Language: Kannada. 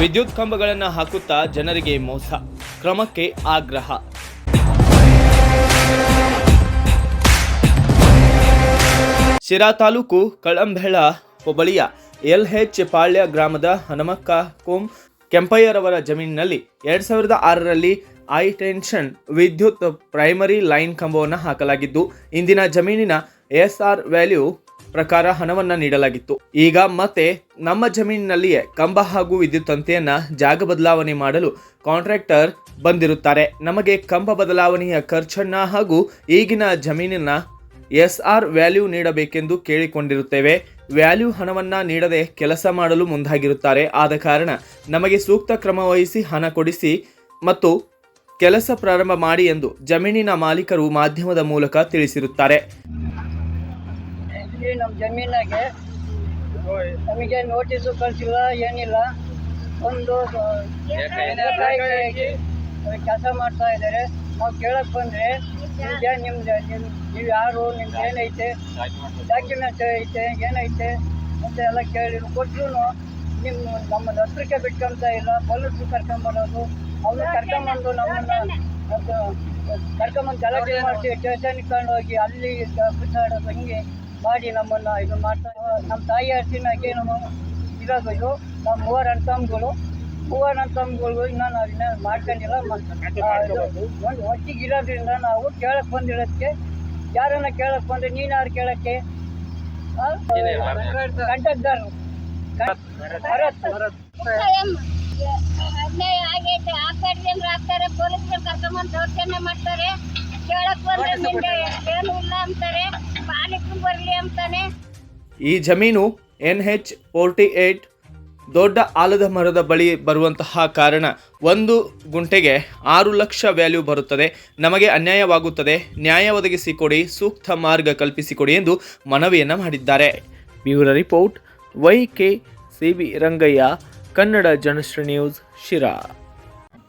ವಿದ್ಯುತ್ ಕಂಬಗಳನ್ನು ಹಾಕುತ್ತಾ ಜನರಿಗೆ ಮೋಸ. ಕ್ರಮಕ್ಕೆ ಆಗ್ರಹ. ಶಿರಾ ತಾಲೂಕು ಕಳಂಬೆಳ ಹೋಬಳಿಯ ಎಲ್ಎಚ್ ಪಾಳ್ಯ ಗ್ರಾಮದ ಹನುಮಕ್ಕ ಕೋಂ ಕೆಂಪಯ್ಯರವರ ಜಮೀನಿನಲ್ಲಿ ಎರಡ್ ಸಾವಿರದ ಆರರಲ್ಲಿ ಐ ಟೆನ್ಷನ್ ವಿದ್ಯುತ್ ಪ್ರೈಮರಿ ಲೈನ್ ಕಂಬವನ್ನು ಹಾಕಲಾಗಿದ್ದು, ಇಂದಿನ ಜಮೀನಿನ ಎಸ್ ಆರ್ ವ್ಯಾಲ್ಯೂ ಪ್ರಕಾರ ಹಣವನ್ನ ನೀಡಲಾಗಿತ್ತು. ಈಗ ಮತ್ತೆ ನಮ್ಮ ಜಮೀನಿನಲ್ಲಿಯೇ ಕಂಬ ಹಾಗೂ ವಿದ್ಯುತ್ ತಂತಿಯನ್ನ ಜಾಗ ಬದಲಾವಣೆ ಮಾಡಲು ಕಾಂಟ್ರಾಕ್ಟರ್ ಬಂದಿರುತ್ತಾರೆ. ನಮಗೆ ಕಂಬ ಬದಲಾವಣೆಯ ಖರ್ಚನ್ನ ಹಾಗೂ ಈಗಿನ ಜಮೀನಿನ ಎಸ್ ಆರ್ ವ್ಯಾಲ್ಯೂ ನೀಡಬೇಕೆಂದು ಕೇಳಿಕೊಂಡಿರುತ್ತೇವೆ. ವ್ಯಾಲ್ಯೂ ಹಣವನ್ನ ನೀಡದೆ ಕೆಲಸ ಮಾಡಲು ಮುಂದಾಗಿರುತ್ತಾರೆ. ಆದ ಕಾರಣ ನಮಗೆ ಸೂಕ್ತ ಕ್ರಮ ವಹಿಸಿ ಹಣ ಕೊಡಿಸಿ ಮತ್ತು ಕೆಲಸ ಪ್ರಾರಂಭ ಮಾಡಿ ಎಂದು ಜಮೀನಿನ ಮಾಲೀಕರು ಮಾಧ್ಯಮದ ಮೂಲಕ ತಿಳಿಸಿರುತ್ತಾರೆ. ಇಲ್ಲಿ ನಮ್ಮ ಜಮೀನಾಗೆ. ನಮಗೆ ನೋಟಿಸು ಕಳಿಸಿಲ್ಲ ಏನಿಲ್ಲ. ಒಂದು ಕೆಲಸ ಮಾಡ್ತಾ ಇದ್ದಾರೆ. ನಾವು ಕೇಳಕ್ ಬಂದ್ರೆ ನಿಮಗೆ ನಿಮ್ದು ನೀವ್ ನೀವು ಯಾರು ನಿಮ್ದು ಏನೈತೆ? ಡಾಕ್ಯುಮೆಂಟ್ ಐತೆ ಏನೈತೆ? ಅಂತ ಎಲ್ಲ ಕೇಳಿ ಕೊಟ್ಟರು ನಿಮ್ಮ ನಮ್ಮ ಹತ್ರಕ್ಕೆ ಬಿಟ್ಕೊಂತ ಇಲ್ಲ ಪೊಲೀಸರು ಕರ್ಕೊಂಬರೋದು ಅವ್ರು ಕರ್ಕೊಂಬಂದು ನಮ್ಮನ್ನ ಕರ್ಕೊಂಬಂದು ಗಲಾಟೆ ಮಾಡಿಸಿ ಸ್ಟೇಷನ್ಗೆ ತಗೊಂಡು ಹೋಗಿ ಅಲ್ಲಿ ಬಿಸಾಡೋದು ಹಂಗೆ ಮಾಡಿ ನಮ್ಮನ್ನ ಇದು ಮಾಡ್ತಾ ನಮ್ಮ ತಾಯಿ ಹಸಿನಾಗೆ ನಮ್ಮ ಇರೋದು ಇದು ನಮ್ಮ ಮೂವರು ಅಣ್ಣ ತಮ್ಮಗಳು ಮೂವರು ಅಣ್ಣ ತಮ್ಮಗಳು ಇನ್ನೂ ನಾವು ಇನ್ನೂ ಮಾಡ್ಕೊಂಡಿಲ್ಲ ಒಂದು ಒಟ್ಟಿಗೆ ಇರೋದ್ರಿಂದ ನಾವು ಕೇಳಕ್ ಬಂದಿರೋದಕ್ಕೆ ಯಾರನ್ನ ಕೇಳಕ್ ಬಂದ್ರೆ ನೀನು ಯಾರು ಕೇಳಕ್ಕೆ? ಕಂಟಕ್ದಾರರು. ಭರತ್. ಅನ್ಯಾಯ ಪೊಲೀಸರು ದೌರ್ಜನ್ಯ ಮಾಡ್ತಾರೆ. ಕೇಳಕ್ ಬಂದ್ರೆ ನಿಮ್ಗೆ ಏನು ಇಲ್ಲ ಅಂತಾರೆ. ಮಾಲೀಕರು ಬರ್ಲಿ ಅಂತಾನೆ. ಈ ಜಮೀನು ಎನ್ ಹೆಚ್ ಫೋರ್ಟಿ ಏಟ್ ದೊಡ್ಡ ಆಲದ ಮರದ ಬಳಿ ಬರುವಂತಹ ಕಾರಣ ಒಂದು ಗುಂಟೆಗೆ ಆರು ಲಕ್ಷ ವ್ಯಾಲ್ಯೂ ಬರುತ್ತದೆ. ನಮಗೆ ಅನ್ಯಾಯವಾಗುತ್ತದೆ. ನ್ಯಾಯ ಒದಗಿಸಿಕೊಡಿ ಸೂಕ್ತ ಮಾರ್ಗ ಕಲ್ಪಿಸಿಕೊಡಿ ಎಂದು ಮನವಿಯನ್ನು ಮಾಡಿದ್ದಾರೆ. Bureau report Y K C B Rangaiah Kannada Janashree news Sira.